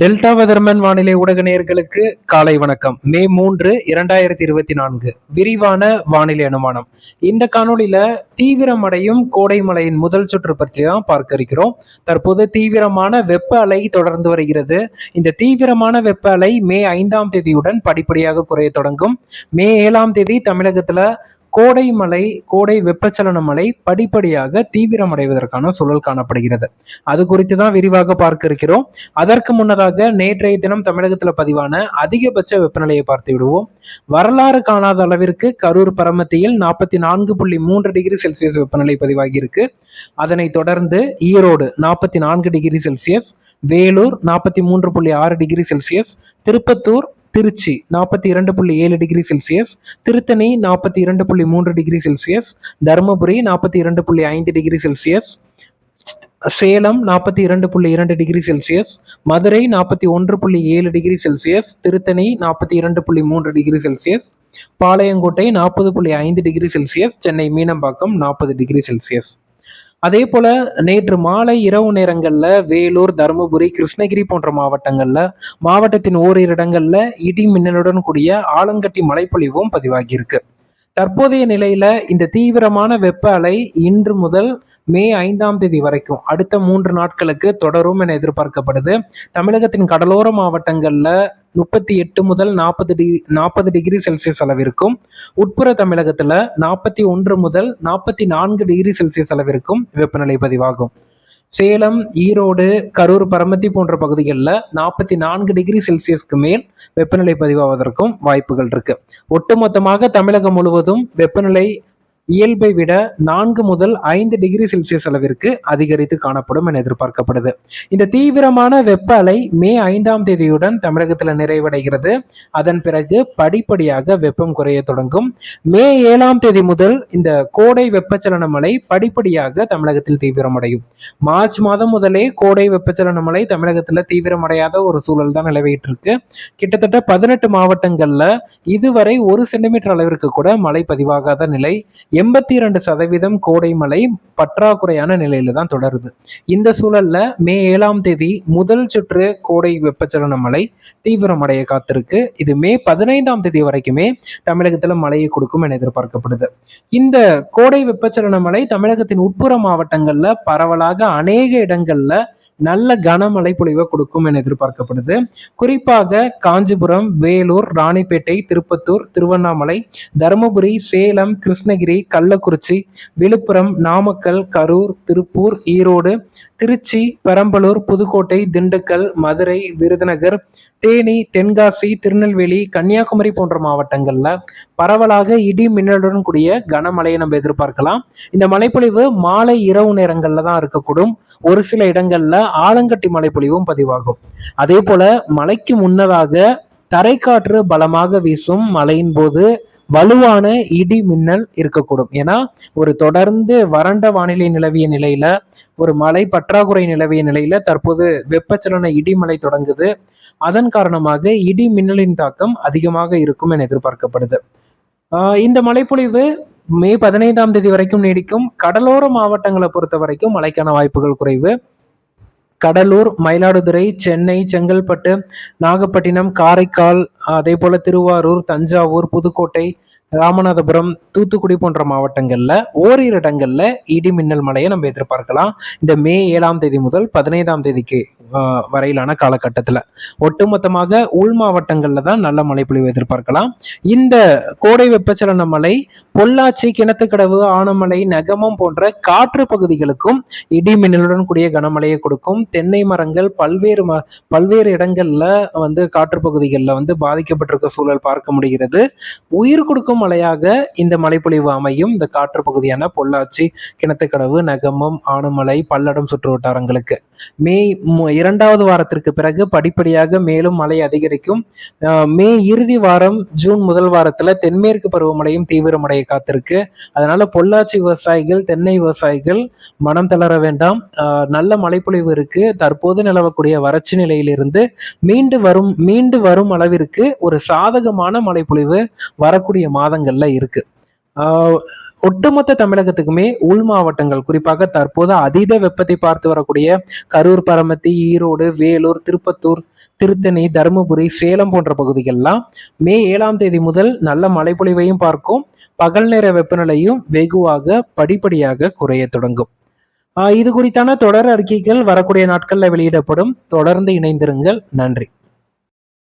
Delta weatherman வானிலை ஊடக நேயர்களுக்கு காலை வணக்கம். மே மூன்று இரண்டாயிரத்தி இருபத்தி நான்கு விரிவான வானிலை அனுமானம். இந்த காணொலியில தீவிரமடையும் கோடை மழையின் முதல் சுற்று பற்றி தான் பார்க்க இருக்கிறோம். தற்போது தீவிரமான வெப்ப அலை தொடர்ந்து வருகிறது. இந்த தீவிரமான வெப்ப அலை மே ஐந்தாம் தேதியுடன் படிப்படியாக குறைய தொடங்கும். மே ஏழாம் தேதி தமிழகத்துல கோடை மழை கோடை வெப்பச்சலன மழை படிப்படியாக தீவிரமடைவதற்கான சூழல் காணப்படுகிறது. அது குறித்து தான் விரிவாக பார்க்க இருக்கிறோம். அதற்கு முன்னதாக நேற்றைய தினம் தமிழகத்தில் பதிவான அதிகபட்ச வெப்பநிலையை பார்த்து விடுவோம். வரலாறு காணாத அளவிற்கு கரூர் பரமத்தியில் நாற்பத்தி நான்கு புள்ளி மூன்று டிகிரி செல்சியஸ் வெப்பநிலை பதிவாகியிருக்கு. அதனை தொடர்ந்து ஈரோடு நாற்பத்தி நான்கு டிகிரி செல்சியஸ் வேலூர் நாற்பத்தி மூன்று புள்ளி ஆறு டிகிரி செல்சியஸ் திருப்பத்தூர் திருச்சி நாற்பத்தி இரண்டு புள்ளி ஏழு டிகிரி செல்சியஸ் திருத்தணி நாற்பத்தி இரண்டு புள்ளி மூன்று டிகிரி செல்சியஸ் தருமபுரி நாற்பத்தி இரண்டு புள்ளி ஐந்து டிகிரி செல்சியஸ் சேலம் நாற்பத்தி இரண்டு புள்ளி இரண்டு டிகிரி செல்சியஸ் மதுரை நாற்பத்தி ஒன்று புள்ளி ஏழு டிகிரி செல்சியஸ் திருத்தணி நாற்பத்தி இரண்டு புள்ளி மூன்று டிகிரி செல்சியஸ் பாளையங்கோட்டை நாற்பது புள்ளி ஐந்து டிகிரி செல்சியஸ் சென்னை மீனம்பாக்கம் நாற்பது டிகிரி செல்சியஸ். அதே போல நேற்று மாலை இரவு நேரங்கள்ல வேலூர் தருமபுரி கிருஷ்ணகிரி போன்ற மாவட்டங்கள்ல மாவட்டத்தின் ஓரிரு இடங்கள்ல இடி மின்னலுடன் கூடிய ஆலங்கட்டி மழைப்பொழிவும் பதிவாகியிருக்கு. தற்போதைய நிலையில இந்த தீவிரமான வெப்ப அலை இன்று முதல் மே ஐந்தாம் தேதி வரைக்கும் அடுத்த மூன்று நாட்களுக்கு தொடரும் என எதிர்பார்க்கப்படுது. தமிழகத்தின் கடலோர மாவட்டங்களில் முப்பத்தி எட்டு முதல் நாற்பது டிகிரி நாற்பது டிகிரி செல்சியஸ் அளவிற்கும் உட்புற தமிழகத்தில் நாற்பத்தி ஒன்று முதல் நாற்பத்தி நான்கு டிகிரி செல்சியஸ் அளவிற்கும் வெப்பநிலை பதிவாகும். சேலம் ஈரோடு கரூர் பரமத்தி போன்ற பகுதிகளில் நாற்பத்தி நான்கு டிகிரி செல்சியஸ்க்கு மேல் வெப்பநிலை பதிவாவதற்கும் வாய்ப்புகள் இருக்கு. ஒட்டுமொத்தமாக தமிழகம் முழுவதும் வெப்பநிலை இயல்பை விட நான்கு முதல் ஐந்து டிகிரி செல்சியஸ் அளவிற்கு அதிகரித்து காணப்படும் என எதிர்பார்க்கப்படுது. இந்த தீவிரமான வெப்ப அலை மே ஐந்தாம் தேதியுடன் தமிழகத்தில் நிறைவடைகிறது. அதன் பிறகு படிப்படியாக வெப்பம் குறைய தொடங்கும். மே ஏழாம் தேதி முதல் இந்த கோடை வெப்பச்சலன மழை படிப்படியாக தமிழகத்தில் தீவிரமடையும். மார்ச் மாதம் முதலே கோடை வெப்பச்சலன மழை தமிழகத்தில் தீவிரமடையாத ஒரு சூழல் தான் நிலவிட்டு இருக்கு கிட்டத்தட்ட பதினெட்டு மாவட்டங்கள்ல இதுவரை ஒரு சென்டிமீட்டர் அளவிற்கு கூட மழை பதிவாகாத நிலை. எண்பத்தி இரண்டு சதவீதம் கோடை மழை பற்றாக்குறையான நிலையில தான் தொடருது. இந்த சூழல்ல மே ஏழாம் தேதி முதல் சுற்று கோடை வெப்பச்சலன மழை தீவிரமடைய காத்திருக்கு. இது மே பதினைந்தாம் தேதி வரைக்குமே தமிழகத்துல மழையை கொடுக்கும் என எதிர்பார்க்கப்படுது. இந்த கோடை வெப்பச்சலன மழை தமிழகத்தின் உட்புற மாவட்டங்கள்ல பரவலாக அநேக இடங்கள்ல நல்ல கனமழை பொழிவை கொடுக்கும் என எதிர்பார்க்கப்படுது. குறிப்பாக காஞ்சிபுரம் வேலூர் ராணிப்பேட்டை திருப்பத்தூர் திருவண்ணாமலை தருமபுரி சேலம் கிருஷ்ணகிரி கள்ளக்குறிச்சி விழுப்புரம் நாமக்கல் கரூர் திருப்பூர் ஈரோடு திருச்சி பெரம்பலூர் புதுக்கோட்டை திண்டுக்கல் மதுரை விருதுநகர் தேனி தென்காசி திருநெல்வேலி கன்னியாகுமரி போன்ற மாவட்டங்களில் பரவலாக இடி மின்னலுடன் கூடிய கனமழையை நம்ம எதிர்பார்க்கலாம். இந்த மழைப்பொழிவு மாலை இரவு நேரங்களில் தான் இருக்கக்கூடும். ஒரு சில இடங்களில் ஆலங்கட்டி மழைப்பொழிவும் பதிவாகும். அதே போல மழைக்கு முன்னதாக தரைக்காற்று பலமாக வீசும் மழையின் போது வலுவான இடி மின்னல் இருக்கக்கூடும். ஏன்னா ஒரு தொடர்ந்து வறண்ட வானிலை நிலவிய நிலையில ஒரு மழை பற்றாக்குறை நிலவிய நிலையில தற்போது வெப்பச்சலன இடிமலை தொடங்குது. அதன் காரணமாக இடி மின்னலின் தாக்கம் அதிகமாக இருக்கும் என எதிர்பார்க்கப்படுது. இந்த மழைப்பொழிவு மே பதினைந்தாம் தேதி வரைக்கும் நீடிக்கும். கடலோர மாவட்டங்களை பொறுத்த வரைக்கும் மழைக்கான வாய்ப்புகள் குறைவு. கடலூர் மயிலாடுதுறை சென்னை செங்கல்பட்டு நாகப்பட்டினம் காரைக்கால் அதே போல திருவாரூர் தஞ்சாவூர் புதுக்கோட்டை ராமநாதபுரம் தூத்துக்குடி போன்ற மாவட்டங்களில் ஓரிரு இடங்களில் இடி மின்னல் மழையை நம்ம எதிர்பார்க்கலாம். இந்த மே ஏழாம் தேதி முதல் பதினைந்தாம் தேதிக்கு வரையிலான காலகட்டத்தில். ஒட்டுமொத்தமாக உள் மாவட்டங்களில் தான் நல்ல மழை பொழிவு எதிர்பார்க்கலாம். இந்த கோடை வெப்பச்சலன மழை பொள்ளாச்சி கிணத்துக்கடவு ஆனமலை நகமம் போன்ற காற்று பகுதிகளுக்கும் இடி மின்னலுடன் கூடிய கனமழையை கொடுக்கும். தென்னை மரங்கள் பல்வேறு ம பல்வேறு இடங்களில் வந்து காற்று பகுதிகளில் வந்து பாதிக்கப்பட்டிருக்க சூழல் பார்க்க முடிகிறது. உயிர் கொடுக்கும் மலையாக இந்த மலைப்பொழிவு அமையும். இந்த காற்று பகுதியான பொள்ளாச்சி கிணத்துக்கடவு நகமம் ஆணுமலை பல்லடம் சுற்று வட்டாரங்களுக்கு மே இரண்டாவது வாரத்திற்கு பிறகு படிப்படியாக மேலும் மழை அதிகரிக்கும். மே இறுதி வாரம் ஜூன் முதல் வாரத்துல தென்மேற்கு பருவமழையும் தீவிரமடைய காத்திருக்கு. அதனால பொள்ளாச்சி விவசாயிகள் தென்னை விவசாயிகள் மனம் தளர வேண்டாம். நல்ல மழைப்பொழிவு இருக்கு. தற்போது நிலவக்கூடிய வறட்சி நிலையிலிருந்து மீண்டு வரும் மீண்டு வரும் அளவிற்கு ஒரு சாதகமான மழைப்பொழிவு வரக்கூடிய மாதங்கள்ல இருக்கு. ஒட்டுமொத்த தமிழகத்துக்குமே உள் மாவட்டங்கள் குறிப்பாக தற்போது அதீத வெப்பத்தை பார்த்து வரக்கூடிய கரூர் பரமத்தி ஈரோடு வேலூர் திருப்பத்தூர் திருத்தணி தருமபுரி சேலம் போன்ற பகுதிகள்லாம் மே ஏழாம் தேதி முதல் நல்ல மழைப்பொழிவையும் பார்க்கும். பகல் நேர வெப்பநிலையும் வெகுவாக படிப்படியாக குறைய தொடங்கும். இது குறித்தான தொடர் அறிக்கைகள் வரக்கூடிய நாட்களில் வெளியிடப்படும். தொடர்ந்து இணைந்திருங்கள். நன்றி.